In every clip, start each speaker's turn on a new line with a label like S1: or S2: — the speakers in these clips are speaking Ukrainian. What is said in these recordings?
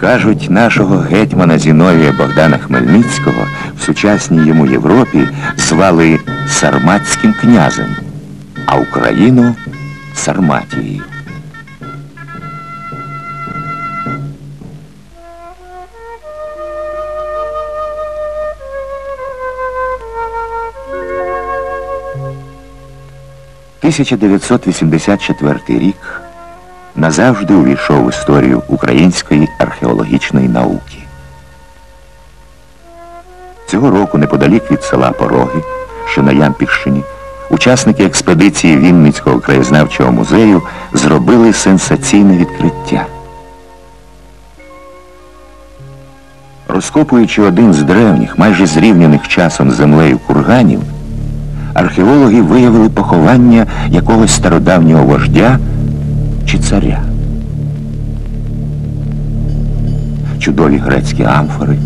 S1: Кажуть, нашого гетьмана Зіновія Богдана Хмельницького в сучасній йому Європі звали Сарматським князем, а Україну Сарматією. «1984 рік назавжди увійшов в історію української археологічної науки. Цього року, неподалік від села Пороги, що на Ямпільщині, учасники експедиції Вінницького краєзнавчого музею зробили сенсаційне відкриття. Розкопуючи один з древніх, майже зрівняних часом з землею курганів, археологи виявили поховання якогось стародавнього вождя чи царя. Чудові грецькі амфори,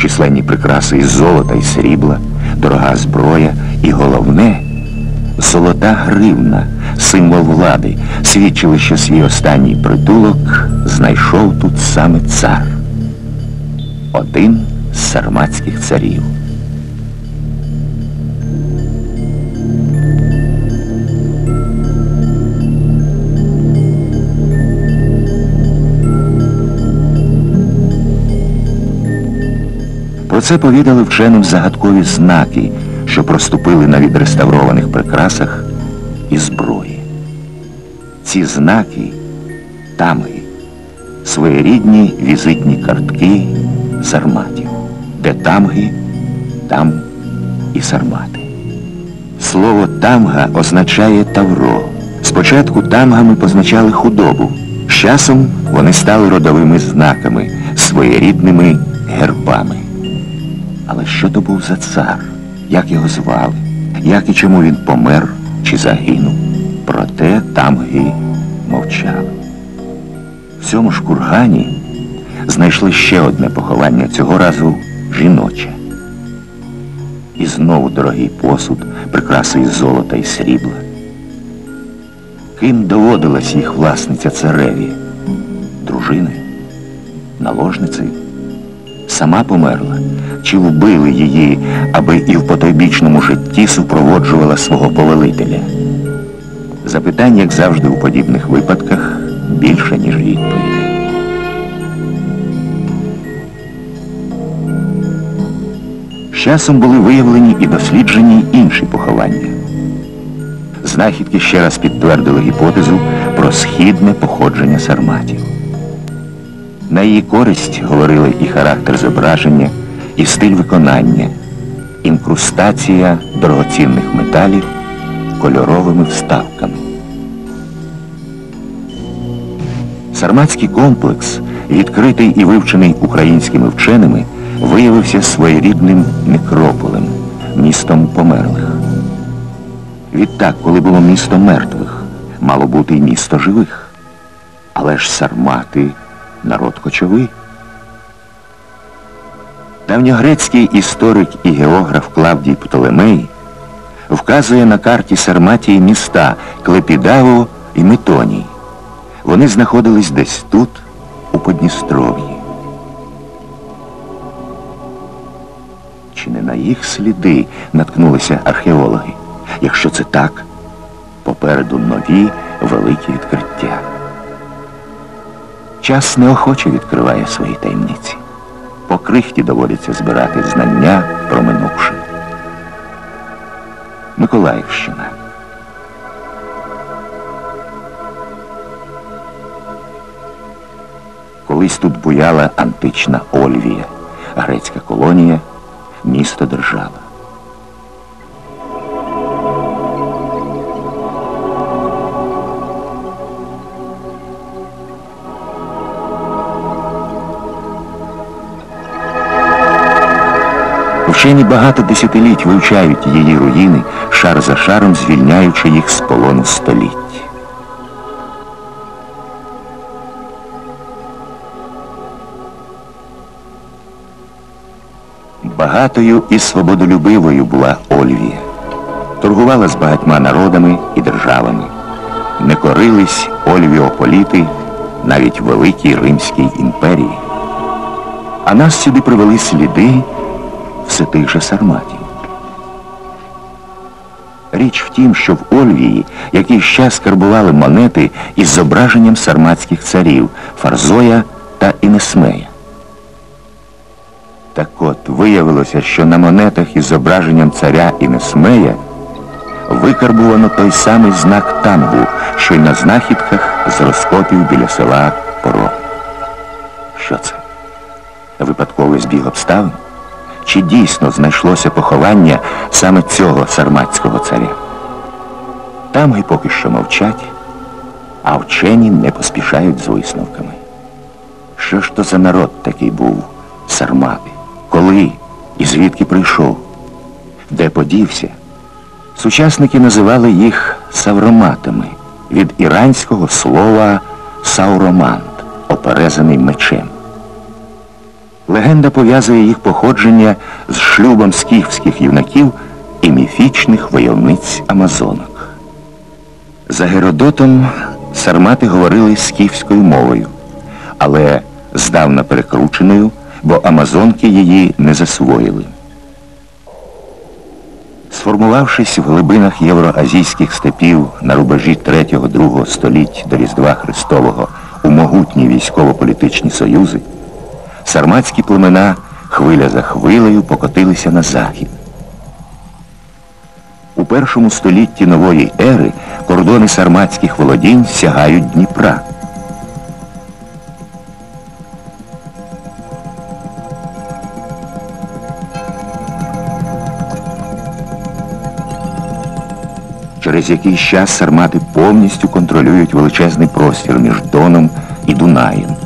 S1: численні прикраси із золота і срібла, дорога зброя і головне золота гривна, символ влади, свідчили, що свій останній притулок знайшов тут саме цар. Один з сарматських царів. Про це повідали вченим загадкові знаки, що проступили на відреставрованих прикрасах і зброї. Ці знаки тамги, своєрідні візитні картки сарматів, де тамги, там і сармати. Слово тамга означає тавро. Спочатку тамгами позначали худобу. З часом вони стали родовими знаками, своєрідними гербами. Але що то був за цар? Як його звали? Як і чому він помер чи загинув? Проте тамги мовчали. В цьому ж кургані знайшли ще одне поховання, цього разу жіноче. І знову дорогий посуд, прикраси із золота і срібла. Ким доводилась їх власниця цареві? Дружиною? Наложницею? Сама померла? Чи вбили її, аби і в потойбічному житті супроводжувала свого повелителя? Запитань, як завжди у подібних випадках, більше, ніж відповідей. Часом були виявлені і досліджені інші поховання. Знахідки ще раз підтвердили гіпотезу про східне походження сарматів. На її користь говорили і характер зображення, і стиль виконання, інкрустація дорогоцінних металів кольоровими вставками. Сарматський комплекс, відкритий і вивчений українськими вченими, виявився своєрідним некрополем, містом померлих. Відтак, коли було місто мертвих, мало бути й місто живих. Але ж сармати народ кочовий. Давньогрецький історик і географ Клавдій Птолемей вказує на карті Сарматії міста Клепідаво і Метоній. Вони знаходились десь тут, у Подністров'ї. Чи не на їх сліди наткнулися археологи? Якщо це так, попереду нові великі відкриття. Час неохоче відкриває свої таємниці. По крихті доводиться збирати знання про минувше. Миколаївщина. Колись тут буяла антична Ольвія, грецька колонія, місто держава. Вчені багато десятиліть вивчають її руїни, шар за шаром звільняючи їх з полону століть. Багатою і свободолюбивою була Ольвія. Торгувала з багатьма народами і державами. Не корились Ольвіополіти навіть Великій Римській імперії. А нас сюди привели сліди все тих же сарматів. Річ в тім, що в Ольвії якийсь час карбували монети із зображенням сарматських царів Фарзоя та Інесмея. Так от виявилося, що на монетах із зображенням царя Інесмея викарбувано той самий знак тангу, що й на знахідках з розкопів біля села Поро. Що це? Випадковий збіг обставин? Чи дійсно знайшлося поховання саме цього сарматського царя? Тамги поки що мовчать, а вчені не поспішають з висновками. Що ж то за народ такий був сармати? Коли і звідки прийшов? Де подівся? Сучасники називали їх савроматами від іранського слова сауромант, оперезаний мечем. Легенда пов'язує їх походження з шлюбом скіфських юнаків і міфічних войовниць Амазонок. За Геродотом сармати говорили скіфською мовою, але здавна перекрученою, бо Амазонки її не засвоїли. Сформувавшись в глибинах євроазійських степів на рубежі 3-2 століть до Різдва Христового у могутні військово-політичні союзи, сарматські племена хвиля за хвилею покотилися на захід. У першому столітті нової ери кордони сарматських володінь сягають Дніпра. Через якийсь час сармати повністю контролюють величезний простір між Доном і Дунаєм.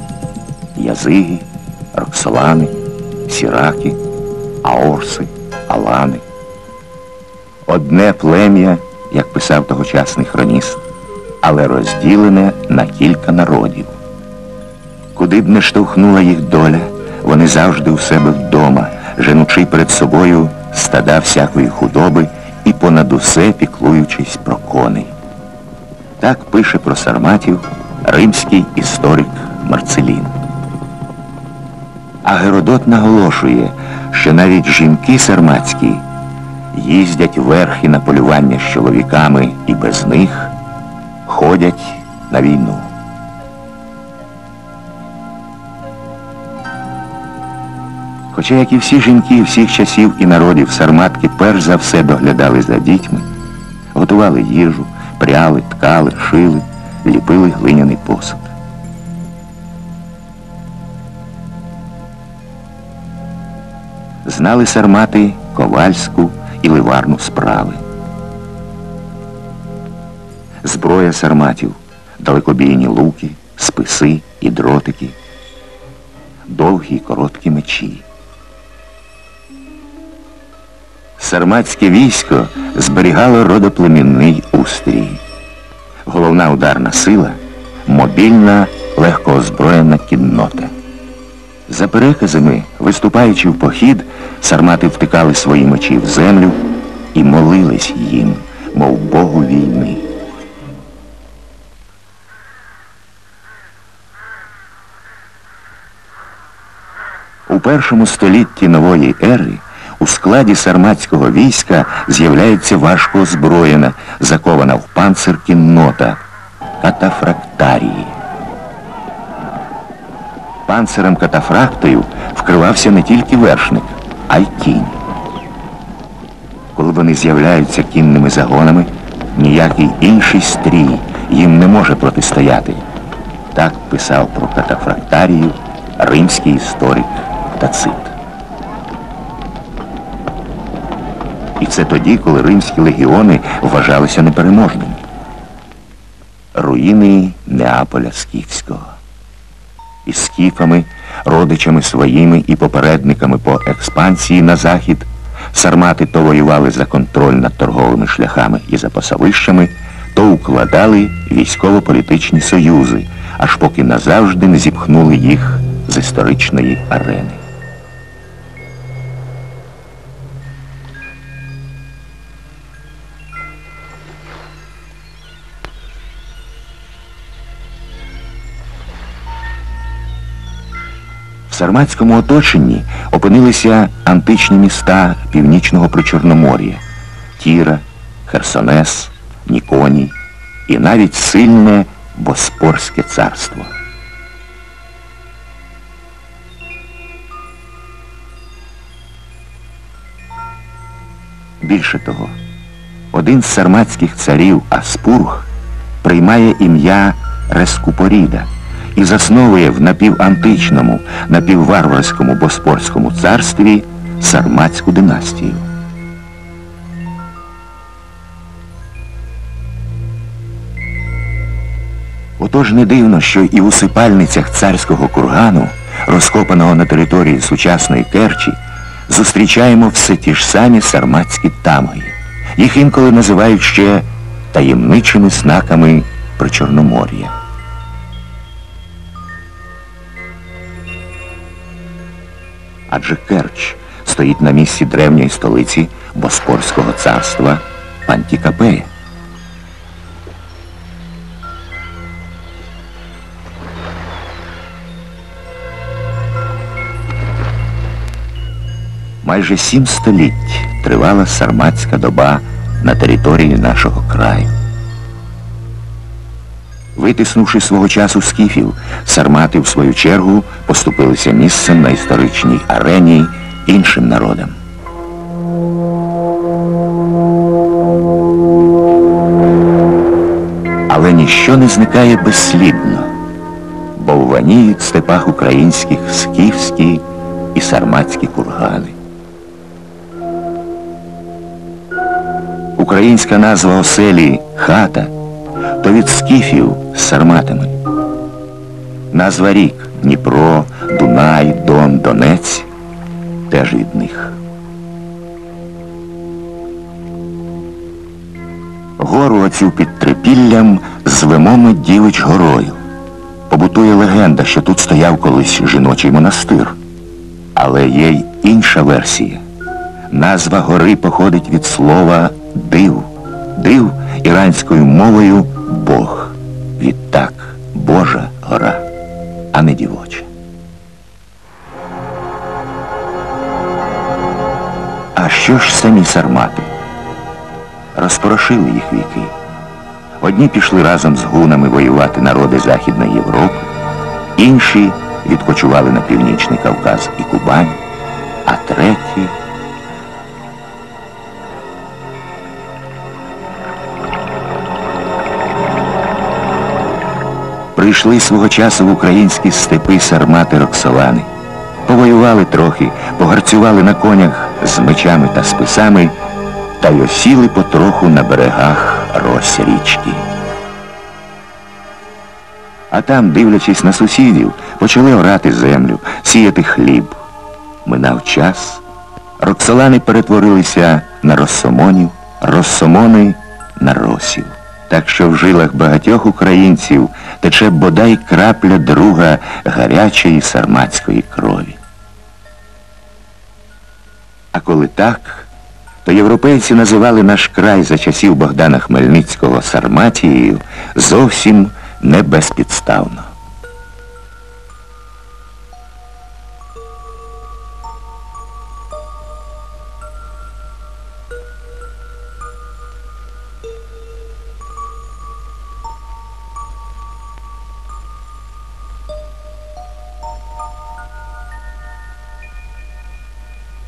S1: Язиги, Роксолани, Сіраки, Аорси, Алани. Одне плем'я, як писав тогочасний хроніст, але розділене на кілька народів. Куди б не штовхнула їх доля, вони завжди у себе вдома, женучи перед собою стада всякої худоби і понад усе піклуючись про коней. Так пише про сарматів римський історик Марцелін. А Геродот наголошує, що навіть жінки сарматські їздять верхи на полювання з чоловіками і без них ходять на війну. Хоча, як і всі жінки всіх часів і народів, сарматки перш за все доглядали за дітьми, готували їжу, пряли, ткали, шили, ліпили глиняний посуд. Знали сармати ковальську і ливарну справи. Зброя сарматів, далекобійні луки, списи і дротики, довгі й короткі мечі. Сарматське військо зберігало родоплемінний устрій. Головна ударна сила мобільна, легкоозброєна кіннота. За переказами, виступаючи в похід, сармати втикали свої мечі в землю і молились їм, мов Богу війни. У першому столітті нової ери у складі сарматського війська з'являється важко озброєна, закована в панцир кіннота катафрактарії. Панцирем катафрактою вкривався не тільки вершник, а й кінь. Коли вони з'являються кінними загонами, ніякий інший стрій їм не може протистояти. Так писав про катафрактарію римський історик Тацит. І це тоді, коли римські легіони вважалися непереможними. Руїни Неаполя Скіфського. Із скіфами, родичами своїми і попередниками по експансії на захід, сармати то воювали за контроль над торговими шляхами і за пасовищами, то укладали військово-політичні союзи, аж поки назавжди не зіпхнули їх з історичної арени. Сарматському оточенні опинилися античні міста північного Причорномор'я Тіра, Херсонес, Ніконій і навіть сильне Боспорське царство. Більше того, один з сарматських царів Аспург приймає ім'я Рескупоріда і засновує в напівантичному, напівварварському Боспорському царстві сарматську династію. Отож не дивно, що і в усипальницях царського кургану, розкопаного на території сучасної Керчі, зустрічаємо все ті ж самі сарматські тамги. Їх інколи називають ще таємничими знаками Причорномор'я. Адже Керч стоїть на місці древньої столиці Боспорського царства Пантікапея. Майже сім століть тривала сарматська доба на території нашого краю. Витиснувши свого часу скіфів, сармати в свою чергу поступилися місцем на історичній арені іншим народам. Але ніщо не зникає безслідно, бо вваніють в степах українських скіфські і сарматські кургани. Українська назва оселі хата то від скіфів сарматами. Назва рік Дніпро, Дунай, Дон, Донець теж від них. Гору оцю під трипіллям звемо ми Дівич горою. Побутує легенда, що тут стояв колись жіночий монастир. Але є й інша версія. Назва гори походить від слова див. Див іранською мовою Бог. Відтак Божа гора, а не дівоча. А що ж самі сармати? Розпорошили їх віки. Одні пішли разом з гунами воювати народи Західної Європи, інші відпочивали на Північний Кавказ і Кубань, а треті прийшли свого часу в українські степи сармати Роксолани. Повоювали трохи, погарцювали на конях з мечами та списами та й осіли потроху на берегах Рось річки. А там, дивлячись на сусідів, почали орати землю, сіяти хліб. Минав час. Роксолани перетворилися на розсомонів, розсомони на росів. Так що в жилах багатьох українців тече бодай крапля друга гарячої сарматської крові. А коли так, то європейці називали наш край за часів Богдана Хмельницького Сарматією зовсім не безпідставно.